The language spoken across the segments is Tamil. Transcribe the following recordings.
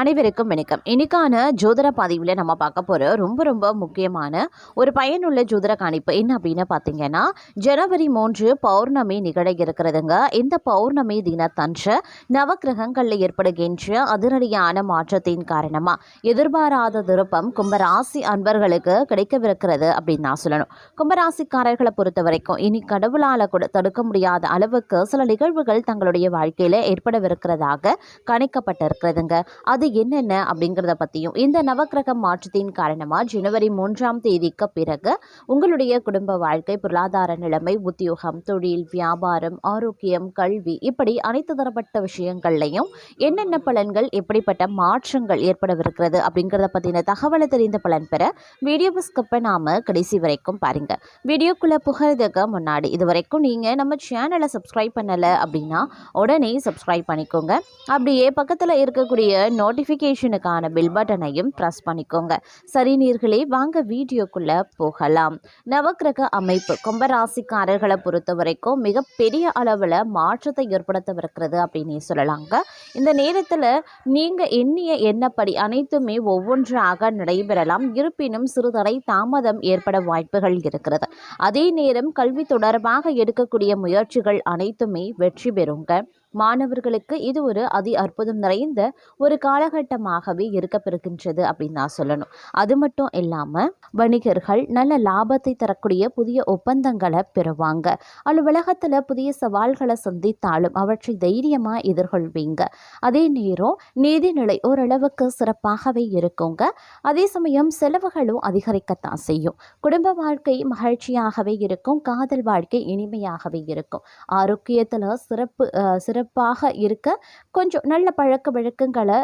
அனைவருக்கும் வணக்கம். இன்னைக்கான ஜோதிட பதிவில் நம்ம பார்க்க போகிற ரொம்ப ரொம்ப முக்கியமான ஒரு பயனுள்ள ஜோதிட காணிப்பு என்ன அப்படின்னு பார்த்தீங்கன்னா ஜனவரி மூன்று பௌர்ணமி நிகழ இருக்கிறதுங்க. இந்த பௌர்ணமி தினத்தன்று நவக்கிரகங்களில் ஏற்படுகின்ற அதிரடியான மாற்றத்தின் காரணமாக எதிர்பாராத திருப்பம் கும்பராசி அன்பர்களுக்கு கிடைக்கவிருக்கிறது அப்படின்னு நான் சொல்லணும். கும்பராசிக்காரர்களை பொறுத்த வரைக்கும் இனி கடவுளால் கூட தடுக்க முடியாத அளவுக்கு சில நிகழ்வுகள் தங்களுடைய வாழ்க்கையில் ஏற்படவிருக்கிறதாக கணிக்கப்பட்டிருக்கிறதுங்க. அது என்னென்ன அப்படிங்கிறத பற்றியும் இந்த நவக்கிரக மாற்றத்தின் காரணமாக ஜனவரி மூன்றாம் தேதிக்கு பிறகு உங்களுடைய குடும்ப வாழ்க்கை பொருளாதார நிலைமை உத்தியோகம் தொழில் வியாபாரம் ஆரோக்கியம் கல்வி இப்படி அனைத்து தரப்பட்ட விஷயங்கள்லையும் என்னென்ன பலன்கள் எப்படிப்பட்ட மாற்றங்கள் ஏற்படவிருக்கிறது அப்படிங்கிறத பற்றின தகவலை தெரிந்த பலன் பெற வீடியோவை ஸ்கிப்பை நாம் கடைசி வரைக்கும் பாருங்க. வீடியோக்குள்ளே புகிறதுக்கு முன்னாடி இது வரைக்கும் நீங்கள் நம்ம சேனலை சப்ஸ்கிரைப் பண்ணலை அப்படின்னா உடனே சப்ஸ்கிரைப் பண்ணிக்கோங்க. அப்படியே பக்கத்தில் இருக்கக்கூடிய நோட்டிஃபிகேஷனுக்கான பில் பட்டனையும் ப்ரெஸ் பண்ணிக்கோங்க. சரி நீர்களே வாங்க வீடியோக்குள்ளே போகலாம். நவக்கிரக அமைப்பு கும்பராசிக்காரர்களை பொறுத்த வரைக்கும் மிகப்பெரிய அளவில் மாற்றத்தை ஏற்படுத்தவிருக்கிறது அப்படின்னே சொல்லலாங்க. இந்த நேரத்தில் நீங்கள் எண்ணிய எண்ணப்படி அனைத்துமே ஒவ்வொன்றாக நடைபெறலாம். இருப்பினும் சிறுதடை தாமதம் ஏற்பட வாய்ப்புகள் இருக்கிறது. அதே நேரம் கல்வி தொடர்பாக எடுக்கக்கூடிய முயற்சிகள் அனைத்துமே வெற்றி பெறுங்க. மாணவர்களுக்கு இது ஒரு அதி அற்புதம் நிறைந்த ஒரு காலகட்டமாகவே இருக்கப்பெறுகின்றது அப்படின்னு நான் சொல்லணும். அது மட்டும் இல்லாமல் வணிகர்கள் நல்ல லாபத்தை தரக்கூடிய புதிய ஒப்பந்தங்களை பெறுவாங்க. அலுவலகத்தில் புதிய சவால்களை சந்தித்தாலும் அவற்றை தைரியமாக எதிர்கொள்வீங்க. அதே நேரம் நீதிநிலை ஓரளவுக்கு சிறப்பாகவே இருக்குங்க. அதே சமயம் செலவுகளும் அதிகரிக்கத்தான் செய்யும். குடும்ப வாழ்க்கை மகிழ்ச்சியாகவே இருக்கும். காதல் வாழ்க்கை இனிமையாகவே இருக்கும். ஆரோக்கியத்தில் சிறப்பு சிறப்பு சிறப்பாக இருக்க கொஞ்சம் நல்ல பழக்க வழக்கங்களை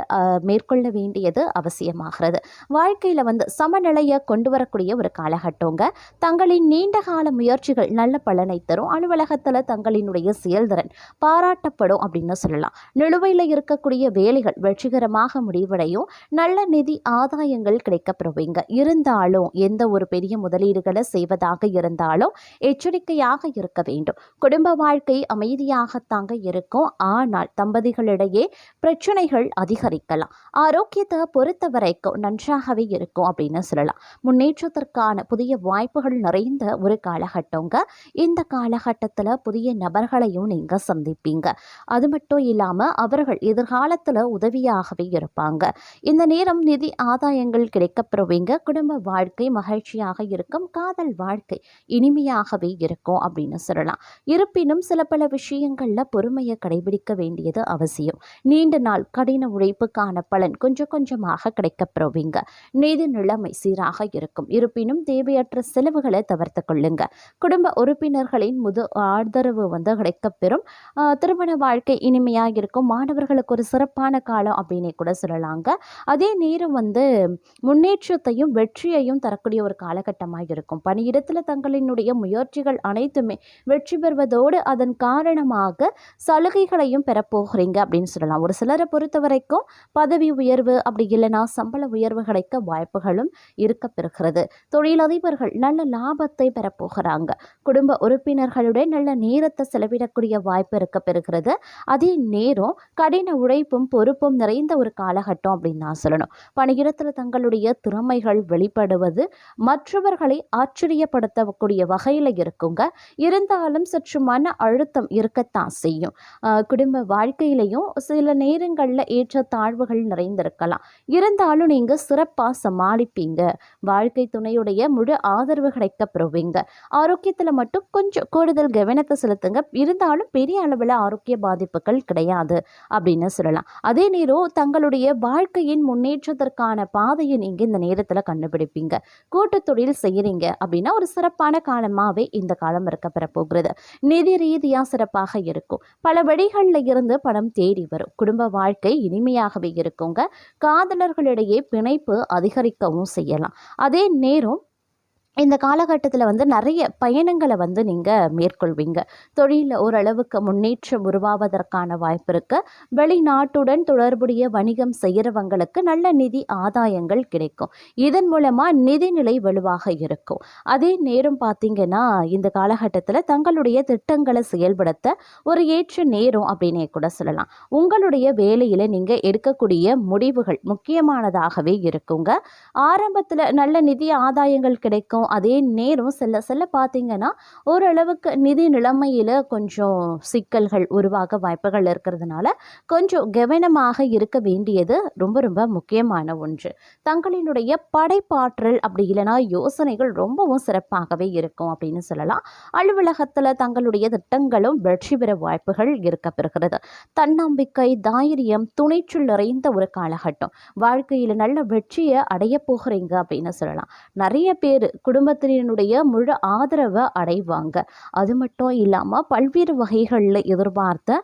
மேற்கொள்ள வேண்டியது அவசியமாகிறது. வாழ்க்கையில் வந்து சமநிலையை கொண்டு வரக்கூடிய ஒரு காலகட்டங்க. தங்களின் நீண்ட கால முயற்சிகள் நல்ல பலனை தரும். அலுவலகத்தில் தங்களினுடைய செயல்திறன் பாராட்டப்படும் அப்படின்னு சொல்லலாம். நிலுவையில் இருக்கக்கூடிய வேலைகள் வெற்றிகரமாக முடிவடையும். நல்ல நிதி ஆதாயங்கள் கிடைக்கப்பெறுவீங்க. இருந்தாலும் எந்த ஒரு பெரிய முதலீடுகளை செய்வதாக இருந்தாலும் எச்சரிக்கையாக இருக்க வேண்டும். குடும்ப வாழ்க்கை அமைதியாகத்தாங்க இருக்கும். ஆனால் தம்பதிகளிடையே பிரச்சனைகள் அதிகரிக்கலாம். ஆரோக்கியத்தை பொறுத்த வரைக்கும் நன்றாகவே இருக்கும் அப்படின்னு சொல்லலாம். முன்னேற்றத்திற்கான புதிய வாய்ப்புகள் நிறைந்த ஒரு காலகட்டங்க. இந்த காலகட்டத்தில் புதிய நபர்களையும் நீங்கள் சந்திப்பீங்க. அது மட்டும் இல்லாமல் அவர்கள் எதிர்காலத்தில் உதவியாகவே இருப்பாங்க. இந்த நேரம் நிதி ஆதாயங்கள் கிடைக்கப்பெறுவீங்க. குடும்ப வாழ்க்கை மகிழ்ச்சியாக இருக்கும். காதல் வாழ்க்கை இனிமையாகவே இருக்கும் அப்படின்னு சொல்லலாம். இருப்பினும் சில பல விஷயங்களில் பொறுமையை கடைபிடிக்க வேண்டியது அவசியம். நீண்ட நாள் கடின உழைப்புக்கான பலன் கொஞ்சம் கொஞ்சமாக கிடைக்கப்பெறுவீங்க. நிதி நிலைமை சீராக இருக்கும். இருப்பினும் தேவையற்ற செலவுகளை தவிர்த்து கொள்ளுங்க. குடும்ப உறுப்பினர்களின் முது ஆதரவு வந்து கிடைக்கப்பெறும். திருமண வாழ்க்கை இனிமையாக இருக்கும் மாணவர்களுக்கு ஒரு சிறப்பான காலம் அப்படின்னே கூட சொல்லலாங்க. அதே நேரம் வந்து முன்னேற்றத்தையும் வெற்றியையும் தரக்கூடிய ஒரு காலகட்டமாக இருக்கும் பணியிடத்தில் தங்களினுடைய முயற்சிகள் அனைத்துமே வெற்றி பெறுவதோடு அதன் காரணமாக சலுகை சலுகைகளையும் பெறப்போகிறீங்க அப்படின்னு சொல்லலாம். ஒரு சிலரை பொறுத்த வரைக்கும் பதவி உயர்வு அப்படி இல்லைன்னா சம்பள உயர்வு கிடைக்க வாய்ப்புகளும் இருக்க பெறுகிறது. தொழிலதிபர்கள் நல்ல லாபத்தை பெறப்போகிறாங்க குடும்ப உறுப்பினர்களுடன் நல்ல நேரத்தை செலவிடக்கூடிய வாய்ப்பு இருக்க பெறுகிறது. அதே நேரம் கடின உழைப்பும் பொறுப்பும் நிறைந்த ஒரு காலகட்டம் அப்படின்னு நான் சொல்லணும். பணியிடத்தில் தங்களுடைய திறமைகள் வெளிப்படுவது மற்றவர்களை ஆச்சரியப்படுத்தக்கூடிய வகையில் இருக்குங்க. இருந்தாலும் சற்று மன அழுத்தம் இருக்கத்தான் செய்யும். குடும்ப வாழ்க்கையிலையும் சில நேரங்களில் ஏற்ற தாழ்வுகள் நிறைந்திருக்கலாம். இருந்தாலும் நீங்கள் சிறப்பாக சமாளிப்பீங்க. வாழ்க்கை துணையுடைய முழு ஆதரவு கிடைக்கப்பெறுவீங்க ஆரோக்கியத்தில் மட்டும் கொஞ்சம் கூடுதல் கவனத்தை செலுத்துங்க. இருந்தாலும் பெரிய அளவில் ஆரோக்கிய பாதிப்புகள் கிடையாது அப்படின்னு சொல்லலாம். அதே நேரம் தங்களுடைய வாழ்க்கையின் முன்னேற்றத்திற்கான பாதையை நீங்கள் இந்த நேரத்தில் கண்டுபிடிப்பீங்க. கூட்டு தொழில் செய்கிறீங்க அப்படின்னா ஒரு சிறப்பான காலமாகவே இந்த காலம் இருக்கப்பெற போகிறது. நிதி ரீதியாக சிறப்பாக இருக்கும். பலபடி வழிகளில் இருந்து பணம் தேடி வரும். குடும்ப வாழ்க்கை இனிமையாகவே இருக்குங்க. காதலர்களிடையே பிணைப்பு அதிகரிக்கவும் செய்யலாம். அதே நேரம் இந்த காலகட்டத்தில் வந்து நிறைய பயணங்களை வந்து நீங்கள் மேற்கொள்வீங்க. தொழிலில் ஓரளவுக்கு முன்னேற்றம் உருவாவதற்கான வாய்ப்பு இருக்கு. வெளிநாட்டுடன் தொடர்புடைய வணிகம் செய்கிறவங்களுக்கு நல்ல நிதி ஆதாயங்கள் கிடைக்கும். இதன் மூலமாக நிதிநிலை வலுவாக இருக்கும். அதே நேரம் பார்த்தீங்கன்னா இந்த காலகட்டத்தில் தங்களுடைய திட்டங்களை செயல்படுத்த ஒரு ஏற்ற நேரம் அப்படின்னே கூட சொல்லலாம். உங்களுடைய வேலையில் நீங்கள் எடுக்கக்கூடிய முடிவுகள் முக்கியமானதாகவே இருக்குங்க. ஆரம்பத்தில் நல்ல நிதி ஆதாயங்கள் கிடைக்கும். அதே நேரம் செல்ல செல்ல பார்த்தீங்கன்னா ஓரளவுக்கு நிதி நிலைமையில் கொஞ்சம் சிக்கல்கள் உருவாக வாய்ப்புகள் இருக்கிறதுனால கொஞ்சம் கவனமாக இருக்க வேண்டியது ரொம்ப ரொம்ப முக்கியமான ஒன்று. தங்களினுடைய படைப்பாற்றல் அப்படி இல்லைனா யோசனைகள் ரொம்பவும் சிறப்பாகவே இருக்கும் அப்படின்னு சொல்லலாம். அலுவலகத்தில் தங்களுடைய திட்டங்களும் வெற்றி பெற வாய்ப்புகள் இருக்க பெறுகிறது தன்னம்பிக்கை தைரியம் துணிச்சல் நிறைந்த ஒரு காலகட்டம். வாழ்க்கையில் நல்ல வெற்றியை அடைய போகிறீங்க அப்படின்னு சொல்லலாம். நிறைய பேர் குடும்பத்தினருடைய முழு ஆதரவை அடைவாங்க. அது மட்டும் இல்லாமல் பல்வேறு வகைகளில் எதிர்பார்த்த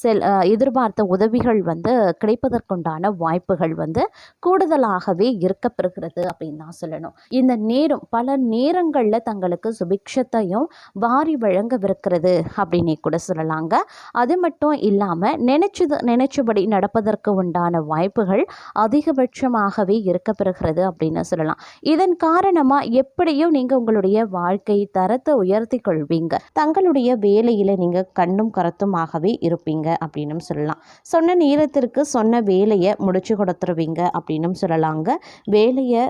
செல் எதிர்பார்த்த உதவிகள் வந்து கிடைப்பதற்குண்டான வாய்ப்புகள் வந்து கூடுதலாகவே இருக்கப்பெறுகிறது அப்படின்னு தான் சொல்லணும். இந்த நேரம் பல நேரங்களில் தங்களுக்கு சுபிக்ஷத்தையும் வாரி வழங்கவிருக்கிறது அப்படின்னு கூட சொல்லலாங்க. அது மட்டும் இல்லாமல் நினைச்சது நினைச்சபடி நடப்பதற்கு உண்டான வாய்ப்புகள் அதிகபட்சமாகவே இருக்கப்பெறுகிறது அப்படின்னு சொல்லலாம். இதன் காரணமாக எப்படியும் நீங்கள் உங்களுடைய வாழ்க்கை தரத்தை உயர்த்தி கொள்வீங்க. தங்களுடைய வேலையில் நீங்கள் கண்ணும் கருத்துமாகவே இருப்பீங்க அப்படின்னும் சொல்லலாம். சொன்ன நேரத்திற்கு சொன்ன வேலையை முடிச்சு கொடுத்துருவீங்க அப்படின்னும் சொல்லலாங்க. வேலையை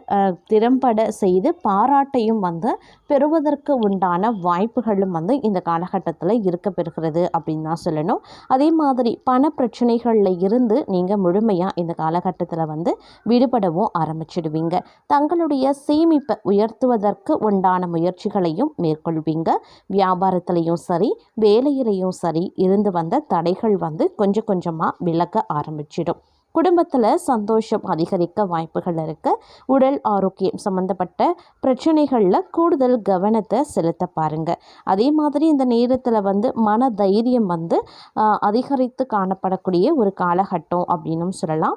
திறம்பட செய்து பாராட்டையும் வந்து பெறுவதற்கு உண்டான வாய்ப்புகளும் வந்து இந்த காலகட்டத்தில் இருக்க பெறுகிறது அப்படின்னு தான் சொல்லணும். அதே மாதிரி பண பிரச்சனைகளில் இருந்து நீங்கள் முழுமையாக இந்த காலகட்டத்தில் வந்து விடுபடவும் ஆரம்பிச்சிடுவீங்க. தங்களுடைய சேமிப்பை உயர்த்துவதற்கு உண்டான முயற்சிகளையும் மேற்கொள்வீங்க. வியாபாரத்திலையும் சரி வேலையிலையும் சரி இருந்து வந்த தடைகள் வந்து கொஞ்சம் கொஞ்சமாக விலக ஆரம்பிச்சிடும். குடும்பத்தில் சந்தோஷம் அதிகரிக்க வாய்ப்புகள் இருக்கு. உடல் ஆரோக்கியம் சம்மந்தப்பட்ட பிரச்சனைகளில் கூடுதல் கவனத்தை செலுத்த பாருங்க. அதே மாதிரி இந்த நேரத்தில் வந்து மன தைரியம் வந்து அதிகரித்து காணப்படக்கூடிய ஒரு காலகட்டம் அப்படின்னும் சொல்லலாம்.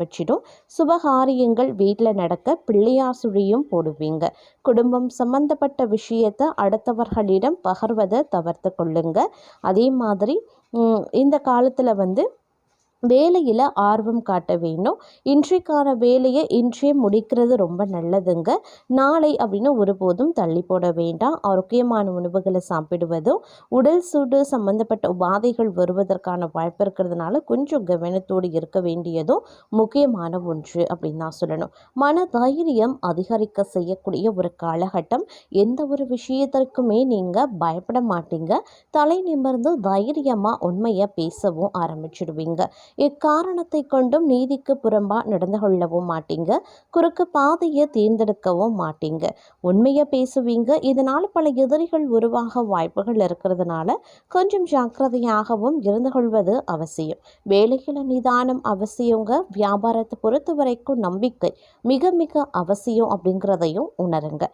ஆரம்பிச்சிடும் சுபகாரியங்கள் வீட்டில் நடக்க பிள்ளையார் சுழியும் போடுவீங்க. குடும்பம் சம்பந்தப்பட்ட விஷயத்தை அடுத்தவர்களிடம் பகர்வதை தவிர்த்து கொள்ளுங்க. அதே மாதிரி இந்த காலத்தில் வந்து வேலையில் ஆர்வம் காட்ட வேணும். இன்றைக்கான வேலையை இன்றே முடிக்கிறது ரொம்ப நல்லதுங்க. நாளை அப்படின்னு ஒருபோதும் தள்ளி போட வேண்டாம். ஆரோக்கியமான உணவுகளை சாப்பிடுவதும் உடல் சூடு சம்பந்தப்பட்ட உபாதைகள் வருவதற்கான வாய்ப்பு இருக்கிறதுனால கொஞ்சம் கவனத்தோடு இருக்க வேண்டியதும் முக்கியமான ஒன்று அப்படின்னு தான் சொல்லணும். மன தைரியம் அதிகரிக்க செய்யக்கூடிய ஒரு காலகட்டம். எந்த ஒரு விஷயத்திற்குமே நீங்கள் பயப்பட மாட்டீங்க. தலை நிமிர்ந்து தைரியமாக உண்மையை பேசவும் ஆரம்பிச்சிடுவீங்க. எக்காரணத்தை கொண்டும் நீதிக்கு புறம்பாக நடந்து கொள்ளவும் மாட்டீங்க. குறுக்கு பாதையை தேர்ந்தெடுக்கவும் மாட்டீங்க. உண்மையை பேசுவீங்க. இதனால் பல எதிரிகள் உருவாக வாய்ப்புகள் இருக்கிறதுனால கொஞ்சம் ஜாக்கிரதையாகவும் இருந்து கொள்வது அவசியம். வேலையில் நிதானம் அவசியங்க. வியாபாரத்தை பொறுத்த வரைக்கும் நம்பிக்கை மிக மிக அவசியம் அப்படிங்கிறதையும் உணருங்க.